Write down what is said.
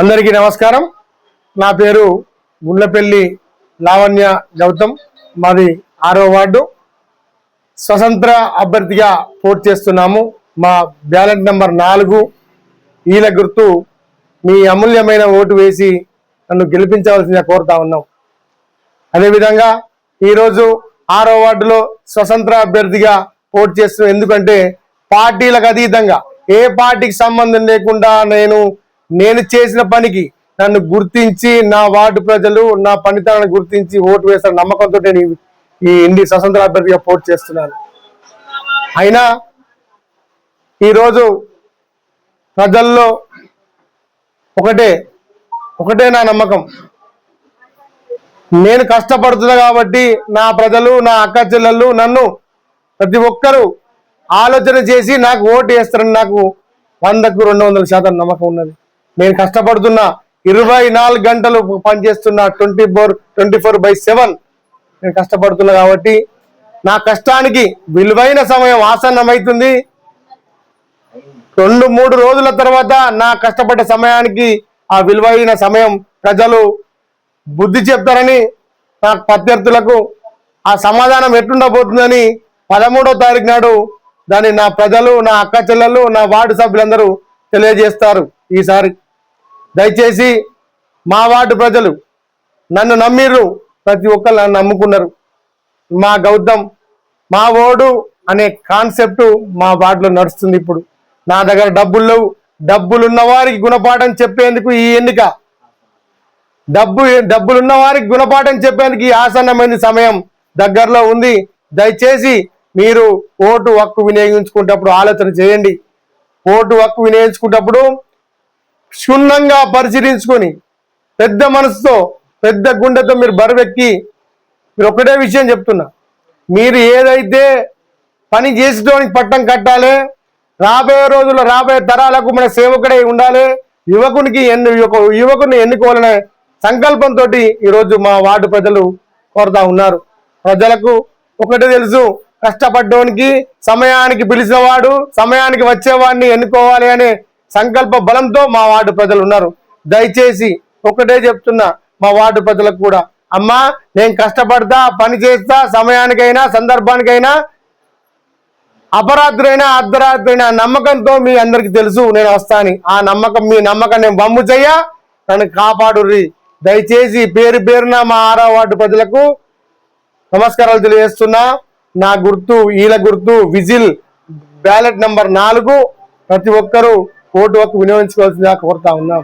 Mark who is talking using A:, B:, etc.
A: అందరికీ నమస్కారం. నా పేరు గుండ్లపల్లి లావణ్య గౌతమ్. మాది ఆరో వార్డు. స్వతంత్ర అభ్యర్థిగా పోటీ చేస్తున్నాము. మా బ్యాలెట్ నెంబర్ నాలుగు. ఈల గుర్తు మీ అమూల్యమైన ఓటు వేసి నన్ను గెలిపించవలసిందిగా కోరుతా ఉన్నాం. అదేవిధంగా ఈరోజు ఆరో వార్డులో స్వతంత్ర అభ్యర్థిగా పోటీ చేస్తున్నాం. ఎందుకంటే పార్టీలకు అతీతంగా ఏ పార్టీకి సంబంధం లేకుండా నేను నేను చేసిన పనికి నన్ను గుర్తించి నా వార్డు ప్రజలు నా పనితనాన్ని గుర్తించి ఓటు వేసిన నమ్మకంతో నేను ఈ- ఇండి స్వతంత్ర అభ్యర్థిగా పోటీ చేస్తున్నాను. అయినా ఈరోజు ప్రజల్లో ఒకటే ఒకటే నా నమ్మకం. నేను కష్టపడుతున్నా కాబట్టి నా ప్రజలు నా అక్క చెల్లెళ్ళు నన్ను ప్రతి ఒక్కరూ ఆలోచన చేసి నాకు ఓటు వేస్తారని నాకు వందకు రెండు వందల శాతం నమ్మకం ఉన్నది. నేను కష్టపడుతున్నా ఇరవై నాలుగు గంటలు పనిచేస్తున్నా twenty four twenty four by seven నేను కష్టపడుతున్నా కాబట్టి నా కష్టానికి విలువైన సమయం ఆసన్నమవుతుంది రెండు మూడు రోజుల తర్వాత నా కష్టపడ్డ సమయానికి ఆ విలువైన సమయం ప్రజలు బుద్ధి చెప్తారని నా ప్రత్యర్థులకు ఆ సమాధానం ఎట్లుండబోతుందని పదమూడో తారీఖు నాడు దాన్ని నా ప్రజలు నా అక్క చెల్లెళ్ళు నా వార్డు సభ్యులందరూ తెలియజేస్తారు. ఈసారి దయచేసి మా వార్డు ప్రజలు నన్ను నమ్మిర్రు. ప్రతి ఒక్కరు నన్ను నమ్ముకున్నారు. మా గౌతమ్ మా ఓడు అనే కాన్సెప్ట్ మా వార్డులో నడుస్తుంది ఇప్పుడు. నా దగ్గర డబ్బులు లేవు. డబ్బులున్న వారికి గుణపాఠం చెప్పేందుకు ఈ ఎన్నిక. డబ్బు డబ్బులున్న వారికి గుణపాఠం చెప్పేందుకు ఈ ఆసన్నమైన సమయం దగ్గరలో ఉంది. దయచేసి మీరు ఓటు హక్కు వినియోగించుకునేటప్పుడు ఆలోచన చేయండి. ఓటు హక్కు వినియోగించుకునేటప్పుడు క్షుణ్ణంగా పరిశీలించుకొని పెద్ద మనసుతో పెద్ద గుండెతో మీరు బరువెక్కి మీరు ఒకటే విషయం చెప్తున్నా. మీరు ఏదైతే పని చేసేటోనికి పట్టం కట్టాలి రాబోయే రోజుల్లో రాబోయే తరాలకు మన సేవకుడై ఉండాలి యువకునికి ఎన్ని యువకుని ఎన్నుకోవాలనే సంకల్పంతో ఈరోజు మా వార్డు ప్రజలు కోరుతా ఉన్నారు. ప్రజలకు ఒకటే తెలుసు కష్టపడ్డోనికి సమయానికి పిలిచిన వాడు సమయానికి వచ్చేవాడిని ఎన్నుకోవాలి అనే సంకల్ప బలంతో మా వార్డు ప్రజలు ఉన్నారు. దయచేసి ఒకటే చెప్తున్నా మా వార్డు ప్రజలకు కూడా. అమ్మా నేను కష్టపడతా పని చేస్తా సమయానికైనా సందర్భానికైనా అపరాత్రైనా అర్ధరాత్రైనా నమ్మకంతో మీ అందరికి తెలుసు నేను వస్తాను. ఆ నమ్మకం మీ నమ్మకం నేను బమ్ము చెయ్య నన్ను కాపాడుర్రి. దయచేసి పేరు పేరున మా ఆరో వార్డు ప్రజలకు నమస్కారాలు తెలియజేస్తున్నా. నా గుర్తు ఈల గుర్తు విజిల్ బ్యాలెట్ నంబర్ నాలుగు. ప్రతి ఒక్కరూ ఓటు హక్కు వినియోగించుకోవాల్సిందిగా కోరుతా ఉన్నాం